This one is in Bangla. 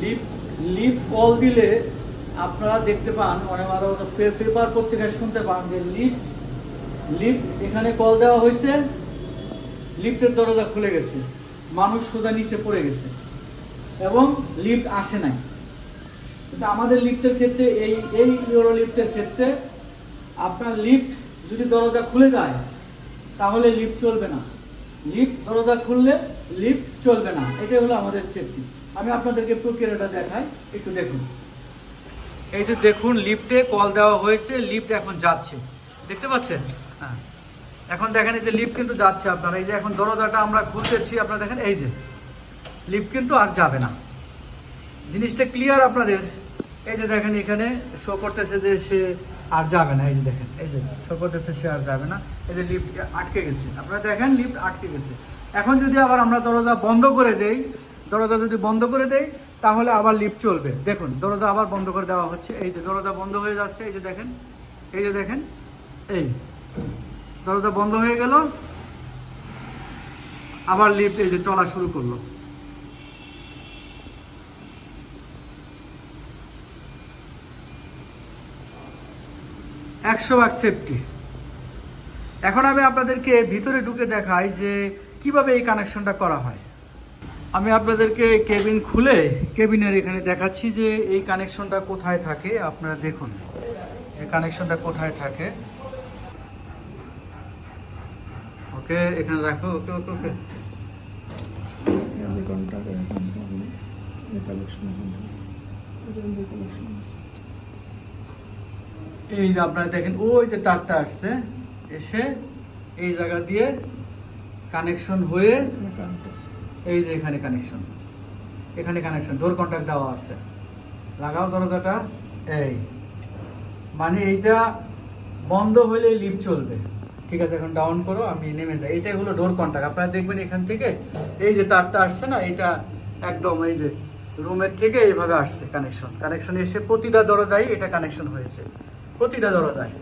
লিফট লিফট কল দিলে আপনারা দেখতে পান, অনেক পেপার পত্রিকায় শুনতে পান যে লিফট লিফট এখানে কল দেওয়া হয়েছে লিফটের দরজা খুলে গেছে, মানুষ সোজা নিচে পড়ে গেছে এবং লিফট আসে নাই। কিন্তু আমাদের লিফটের ক্ষেত্রে এই এই ইউরো লিফটের ক্ষেত্রে আপনার লিফট যদি দরজা খুলে যায়, তাহলে লিফট চলবে না। লিফট, দরজা খুললে লিফট চলবে না। এটাই হলো আমাদের সেফটি আমি আপনাদেরকে প্রক্রিয়াটা দেখাই, একটু দেখুন। এই যে দেখুন, লিফটে কল দেওয়া হয়েছে, লিফট এখন যাচ্ছে। দেখতে পাচ্ছেন? হ্যাঁ। এখন দেখেন এই যে লিফট কিন্তু যাচ্ছে আপনারা। এই যে এখন দরজাটা আমরা খুলতেছি, আপনারা দেখেন, এই যে। লিফট কিন্তু আর যাবে না। জিনিসটা ক্লিয়ার আপনাদের? এই যে দেখেন এখানে শো করতেছে যে সে আর যাবে না, এই যে দেখেন, এই যে শো করতেছে সে আর যাবে না। এই যে লিফট আটকে গেছে। আপনারা দেখেন লিফট আটকে গেছে। এখন যদি আবার আমরা দরজা বন্ধ করে দেই, দরজা যদি বন্ধ করে দেই, তাহলে আবার লিফট চলবে। দেখুন, দরজা আবার বন্ধ করে দেওয়া হচ্ছে। এই যে দরজা বন্ধ হয়ে যাচ্ছে, এই যে দেখেন, এই যে দেখেন, এই দরজা বন্ধ হয়ে গেল। আবার লিফট এই যে চলা শুরু করল। একশো ভাগ সেফটি এখন আমি আপনাদেরকে ভিতরে ঢুকে দেখাই যে কীভাবে এই কানেকশনটা করা হয়। আমি আপনাদেরকে কেবিন খুলে কেবিনের এখানে দেখাচ্ছি যে এই কানেকশনটা কোথায় থাকে, আপনারা দেখুন। এই কানেকশনটা কোথায় থাকে। ওকে, এখানে রাখো, ওকে ওকে ওকে। এখন এই যে আপনারা দেখেন ওই যে তারটা আসছে এসে এই জায়গা দিয়ে কানেকশন হয়ে এই যে এখানে কানেকশন এখানে কানেকশন ডোর কন্ট্যাক্ট দেওয়া আছে। লাগাও দরজাটা এই। মানে এইটা বন্ধ হলে লিফট চলবে। ঠিক আছে এখন ডাউন করো আমি নেমে যাই। এটাই হলো ডোর কন্ট্যাক্ট আপনারা দেখবেন এখান থেকে এই যে তারটা আসছে না এটা একদম এই যে রুমের থেকে এইভাবে আসছে কানেকশন কানেকশন এসে প্রতিটা দরজায় এটা কানেকশন হয়েছে। প্রতিটা দরজায়।